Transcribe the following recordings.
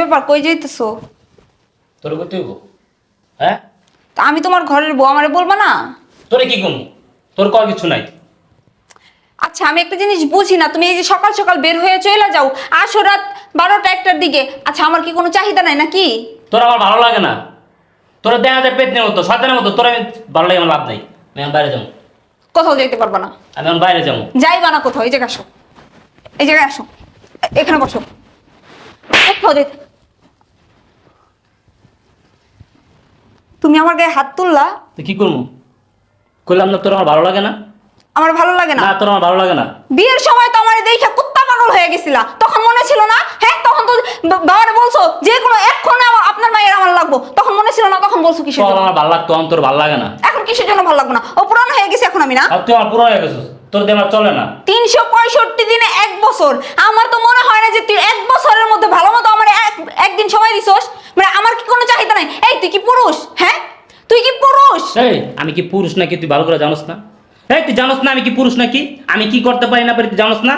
ব্যাপার? কই যাইতেছো? তোর করতে হইব? হ্যাঁ? তা আমি তোমার ঘরের বউ আমারে বলবা না? তোরে কি কমু? তোর কয় কিছু নাই? আচ্ছা আমি একটা জিনিস বুঝি না। তুমি এই যে সকাল সকাল বের হয়ে চলে যাও আসো রাত বারোটা একটার দিকে। আচ্ছা আমার কি কোনো চাহিদা নাই নাকি? তোর আমার ভালো লাগে না। তোর দেখা যায় পেটনের মতো শয়তানের মতো। তোর আমি ভালো লাগে আমার লাভ নাই। আমি এখন বাইরে যাব। কোথাও যেতে পারবা না। আমি এখন বাইরে যাব। যাইবা না কোথাও। এই জায়গায় আসো। এই জায়গায় আসো। এখানে বসো। কোথাও যেতে তুমি আমার গায়ে হাত তুললা? তো কি করব করলাম না তোর আমার ভালো লাগে না? আমার ভালো লাগে না। না তোর আমার ভালো লাগে না। বিয়ের সময় তো আমার দেখে কুত্তা পাগল হয়ে গেছিলা। তখন মনে ছিল না? হ্যাঁ তখন তো বাবারে বলছো যে কোনো এক্ষণে আমার আপনার মায়ের আমার লাগবো। তখন মনে ছিল না তখন বলছো কিসের তোর জন্য? আমার ভালো লাগতো আমার তোর ভালো লাগে না। এখন কিসের জন্য ভালো লাগবো না? ও পুরানো হয়ে গেছে এখন আমি না? আর তুই আমার পুরো হয়ে গেছিস তোর দিয়ে চলে না। তিনশো পঁয়ষট্টি দিনে এক বছর। আমার তো মনে হয় না যে তুই এক বছরের মধ্যে ভালো মতো আমার এক- একদিন সময় দিছস। মানে আমার কি কোনো চাহিদা নাই? এই তুই কি পুরুষ? হ্যাঁ? তুই কি পুরুষ? এই আমি কি পুরুষ নাকি? তুই ভালো করে জানোস না। এই তুই জানোস না আমি কি পুরুষ নাকি? আমি কি করতে পারি না পারি তুই জানোস না?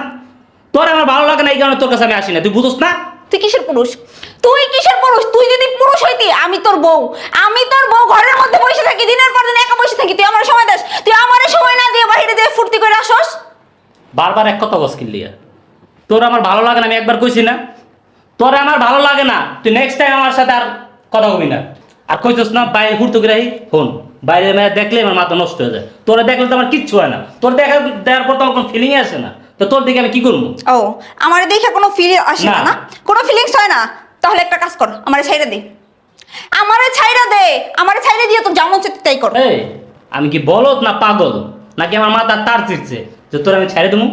তোর আমার ভালো লাগে না এই কারণে তোর কাছে আমি আসি না। তুই বুঝোস না? তুই কিসের পুরুষ? তুই কিসের পুরুষ? তুই যদি পুরুষ হইতি আমি তোর বউ। আমি তোর বউ ঘরের মধ্যে বসে থাকি দিনের পর দিন একা বসে থাকি। তুই আমার সময় দাস। তুই আমার সময় না দিয়ে বাইরে দিয়ে ফুর্তি করে আসস? বারবার এক কথা বস কিনলিয়া তোর আমার ভালো লাগে না আমি একবার কইছি না। তোর আমার ভালো লাগে না। তুই নেক্সট টাইম আমার সাথে আর কথা কবি না। আর কইছিস না বাইরে ঘুরতে গিয়ে ফোন বাইরে মেয়ে দেখলে আমার মাথা নষ্ট হয়ে যায়। তোরে দেখলে তো আমার কিচ্ছু হয় না। তোর দেখা দেওয়ার পর তো আমার কোনো ফিলিংই আসে না। তো তোর দিকে আমি কি করব? ও আমার দেখে কোনো ফিল আসে না না। কোনো ফিলিংস হয় না? তাহলে একটা কাজ কর আমারে ছাইরা দে। আমারে ছাইরা দে! আমারে ছাইরা দিয়ে তোর যেমন চাইতে তাই কর। এই আমি কি বলত না পাগল? নাকি আমার মাথা তার চিরছে যে তোর আমি ছেড়ে দেবো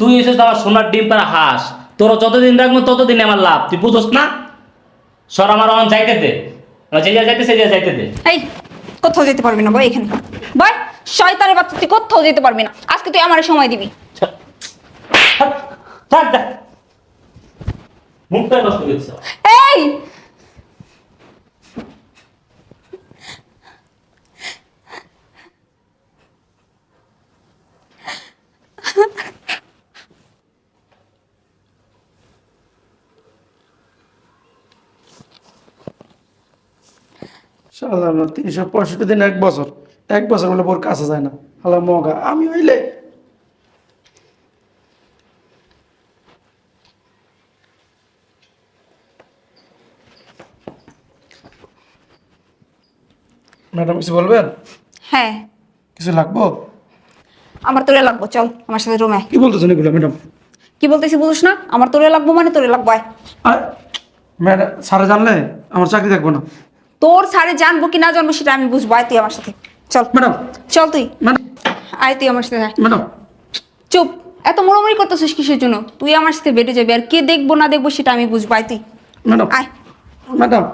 তুই এসেছিস আমার সোনার ডিম পাড়া হাঁস। তোর যতদিন রাখব ততদিন আমার লাভ তুই বুঝোস না সর আমার অন যাইতে দে যে যা যাইতে সে যা যাইতে দে এই কোথাও যেতে পারবি না বয় এখানে বয় শয়তানের বাচ্চা তুই কোথাও যেতে পারবি না আজকে তুই আমারে সময় দিবি থাক থাক। মুখটা নষ্ট করছে এই সাধারণ তিনশো পঁয়ষট্টি দিন এক বছর। এক বছর বলে বোর কাছে যায় না। হালা মগা আমি হইলে। ম্যাডাম কিছু বলবেন? হ্যাঁ। কিছু লাগবো? আমার তোরে লাগবো চল আমার সাথে রুমে। কি বলতেছেন এগুলো ম্যাডাম? কি বলতেছি বুঝিস না? আমার তোরে লাগবো মানে তোরে লাগবো আর ম্যাডাম স্যারে জানলে আমার চাকরি থাকব না। তোর সারে জানব কি না জানব সেটা আমি বুঝব। আয় তুই আমার সাথে। চল। ম্যাডাম। চল তুই। আয় তুই আমার সাথে ম্যাডাম। চুপ। এত মোড়ামুড়ি করতেছিস কিসের জন্য? তুই আমার সাথে বেটে যাবি। আর কে দেখব না দেখব সেটা আমি বুঝব। আয় তুই। ম্যাডাম। আয়। ম্যাডাম।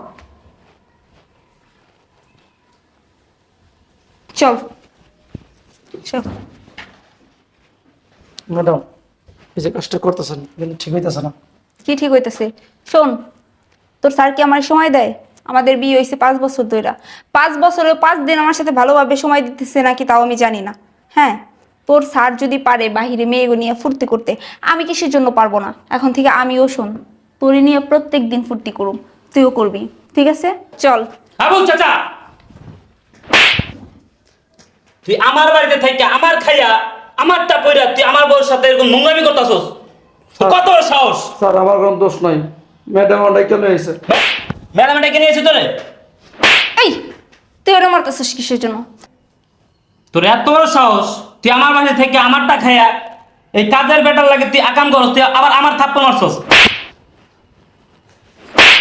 চল। চল। ম্যাডাম এই যে কাজটা করতেছেন ঠিক হইতেছে না। কি ঠিক হইতেছে? শোন তোর স্যার কি আমার সময় দেয়? আমাদের বিয়ে হয়েছে পাঁচ বছর ধরে পাঁচ বছরে পাঁচ দিন আমার সাথে ভালোভাবে সময় দিতেছে নাকি তাও আমি জানি না। হ্যাঁ তোর স্যার যদি পারে বাহিরে মেয়েগো নিয়ে ফুর্তি করতে আমি কিসের জন্য পারব না? এখন থেকে আমিও শোন তোরে নিয়ে প্রত্যেক দিন ফুর্তি করুম তুইও করবি ঠিক আছে? চল। আবুল চাচা! তুই আমার বাড়িতে থেকে আমার খাইয়া আমারটা পইরা তুই আমার বউর সাথে এরকম নোংরামি করতাছস? কত সাহস? স্যার আমার কোনো দোষ নাই। ম্যাডাম অনেক কেন হয়েছে ম্যাডাম এটা কিনে এসে তোরে? এই তুই ওরে মারতেছিস কিসের জন্য? তোর এত বড় সাহস তুই আমার বাড়ি থেকে আমারটা এই কাজের বেটার লাগে তুই আকাম করস তুই আবার আমার থাপ্পড় মারছস।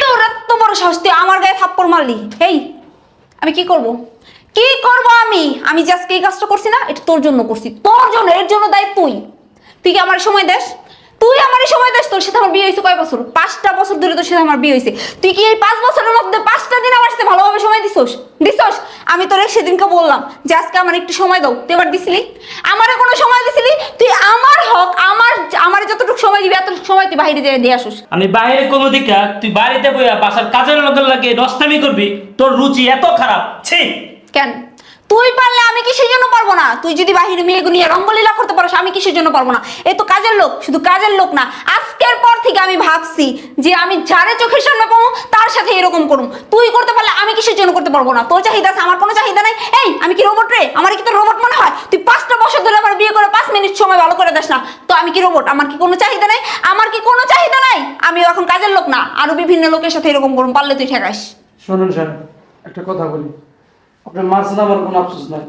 তোর এত বড় সাহস তুই আমার গায়ে থাপ্পড় মারলি। এই আমি কি করব? কি করব আমি? আমি আজকে এই কাজটা করছি না এটা তোর জন্য করছি। তোর জন্য এর জন্য দায় তুই। তুই কি আমার সময় দেস? তুই আমার এই সময় দেস তোর সাথে আমার বিয়ে হয়েছে কয় বছর? পাঁচটা বছর ধরে তোর সাথে আমার বিয়ে হয়েছে। তুই কি এই পাঁচ বছরের মধ্যে পাঁচটা দিন আমার সাথে ভালোভাবে সময় দিছস? দিছস? আমি তোরে সেদিনকে বললাম যে আজকে আমার একটু সময় দাও। তুই এবার দিছিলি? আমারে কোনো সময় দিছিলি? তুই আমার হক আমার আমার যতটুকু সময় দিবি এতটুকু সময় তুই বাইরে যেয়ে দিয়ে আসুস। আমি বাইরে কোনো দিকা তুই বাড়িতে বইয়া বাসার কাজের লোকের লাগে নষ্টামি করবি তোর রুচি এত খারাপ ছি। কেন? তুই পারলে আমি কিসের জন্য পারব না? তুই যদি বাহিরে মেয়ে নিয়ে রঙ্গলীলা করতে পারো আমি কিসের জন্য পারব না? এ তো কাজের লোক, শুধু কাজের লোক না। আজকের পর থেকে আমি ভাবছি যে আমি যারে চোখের সামনে পাবো, তার সাথে এরকম করুম। তুই করতে পারলে আমি কিসের জন্য করতে পারব না? তোর চাহিদা আছে, আমার কোনো চাহিদা নাই। এই, আমি কি রোবট রে? আমার কি তোর রোবট মনে হয়? তুই পাঁচটা বছর ধরে আমার বিয়ে করে পাঁচ মিনিট সময় ভালো করে দেস না। তো আমি কি রোবট আমার কি কোনো চাহিদা নাই? আমার কি কোনো চাহিদা নাই? আমি এখন কাজের লোক না। আরও বিভিন্ন লোকের সাথে এরকম করুম, পারলে তুই ঠেকাস। শুনুন স্যার একটা কথা বলি। আপনার মারছেন আমার কোনো আফসোস নাই।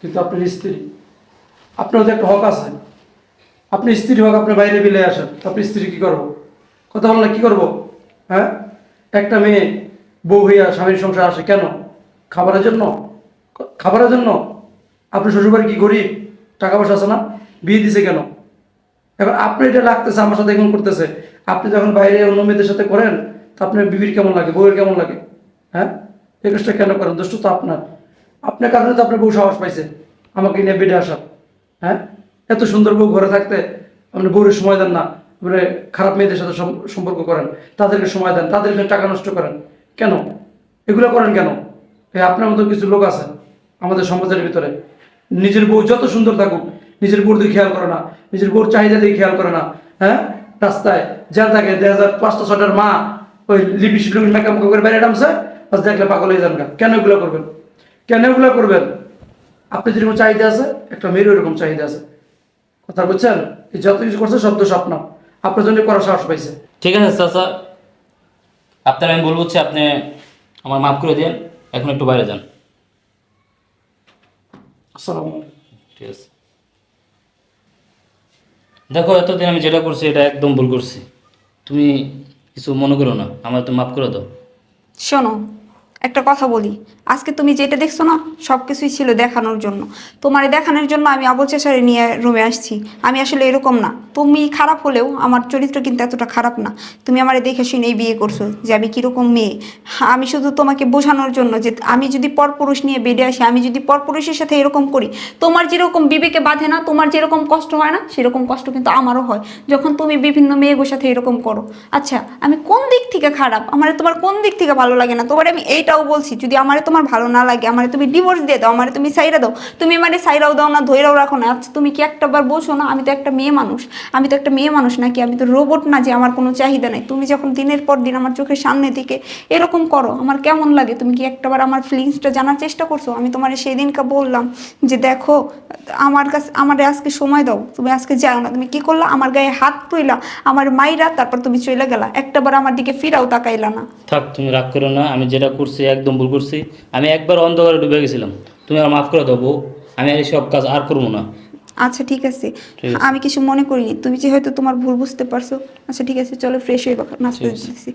কিন্তু আপনার স্ত্রী, আপনার তো একটা হক আছে, আপনি স্ত্রী হক আপনি বাইরে বিলে আসেন আপনি স্ত্রী কী করব? কথা বল না, কী করব? হ্যাঁ? একটা মেয়ে বউ হইয়া স্বামীর সংসার আসে কেন? খাবারের জন্য? খাবারের জন্য? আপনি শ্বশুরবাড়ি কি গরিব? টাকা পয়সা আছে না? বিয়ে দিছে কেন? এখন আপনি এটা লাগতেছে আমার সাথে এখন করতেছে। আপনি যখন বাইরে অন্য মেয়েদের সাথে করেন, তো আপনার বিবির কেমন লাগে, বউয়ের কেমন লাগে? হ্যাঁ? এই কাজটা কেন করেন? দোষ তো আপনার। আপনার কারণে তো আপনার বউ সাহস পাইছে। আমাকে নিয়ে বেডে আসার। হ্যাঁ? এত সুন্দর বউ ঘরে থাকতে আপনি বউরের সময় দেন না। আপনি খারাপ মেয়েদের সাথে সম্পর্ক করেন। তাদেরকে সময় দেন। তাদেরকে টাকা নষ্ট করেন। কেন? এগুলো করেন কেন? এই আপনার মতো কিছু লোক আছে আমাদের সমাজের ভিতরে। নিজের বউ যত সুন্দর থাকুক, নিজের বউর দিকে খেয়াল করে না। নিজের বউর চাহিদা দিকে খেয়াল করে না। হ্যাঁ? রাস্তায় যা থাকে, দেড় হাজার, পাঁচটা ছটার মা ওই লিপিস্টিক মেকআপ করে বাইরে নামছে। বাস দেখলে পাগল হয়ে যান গা। কেন এগুলো করবেন? কেন এগুলো করবেন? আপনি যেরকম চাহিদা আছে একটা মেয়েরও এরকম চাহিদা আছে। কথা বুঝছেন? এই যত কিছু করছে সব দোষ আপনার আপনার জন্য করার সাহস পাইছে। ঠিক আছে চাচা আপনার আমি বলব হচ্ছে আপনি আমার মাফ করে দিন এখন একটু বাইরে যান। আসসালামু ঠিক আছে। দেখো এতদিন আমি যেটা করছি এটা একদম ভুল করছি। তুমি কিছু মনে করো না। আমার তো মাফ করে দাও। শোনো একটা কথা বলি। আজকে তুমি যেটা দেখছ না সব কিছুই ছিল দেখানোর জন্য। তোমার দেখানোর জন্য আমি আবল চেষারে নিয়ে রুমে আসছি। আমি আসলে এরকম না। তুমি খারাপ হলেও আমার চরিত্র কিন্তু এতটা খারাপ না। তুমি আমার দেখে শুনেই বিয়ে করছ যে আমি কীরকম মেয়ে। আমি শুধু তোমাকে বোঝানোর জন্য যে আমি যদি পরপুরুষ নিয়ে বেডে আসি, আমি যদি পরপুরুষের সাথে এরকম করি, তোমার যেরকম বিবেকে বাঁধে না, তোমার যেরকম কষ্ট হয় না, সেরকম কষ্ট কিন্তু আমারও হয়। যখন তুমি বিভিন্ন মেয়েগুলোর সাথে এরকম করো। আচ্ছা আমি কোন দিক থেকে খারাপ? আমার তোমার কোন দিক থেকে ভালো লাগে না? তোমার আমি এইটাও বলছি, যদি আমারে তোমার ভালো না লাগে, আমারে তুমি ডিভোর্স দিয়ে দাও, আমারে তুমি সাইরা দাও, তুমি আমারে সাইরাও দাও না ধৈরাও রাখো না। আচ্ছা তুমি কি একটা বার বোঝো না, আমি তো একটা মেয়ে মানুষ, আমি তো একটা মেয়ে মানুষ নাকি, আমি তো রোবট না যে আমার কোনো চাহিদা নেই। তুমি যখন দিনের পর দিন আমার চোখের সামনে থেকে এরকম করো, আমার কেমন লাগে? তুমি কি একটাবার আমার ফিলিংসটা জানার চেষ্টা করছ? আমি তোমার সেই দিনকে বললাম যে দেখো, আমার কাছে, আমারে আজকে সময় দাও, তুমি আজকে যাও না। তুমি কি করলা? আমার গায়ে হাত তুইলা, আমার মাইরা তারপর তুমি চলে গেলা। একটাবার আমার দিকে ফিরাও তাকাইলা না। থাক, তুমি রাগ করো না, আমি যেটা করছি একদম ভুল করছি। আমি একবার অন্ধকারে ডুবে গেছিলাম। তুমি আর মাফ করে দেবো আমি আর সব কাজ আর করব না। আচ্ছা ঠিক আছে। আমি কিছু মনে করিনি। তুমি যে হয়তো তোমার ভুল বুঝতে পারছ আচ্ছা ঠিক আছে চলো ফ্রেশ হয়ে আছে। দিচ্ছি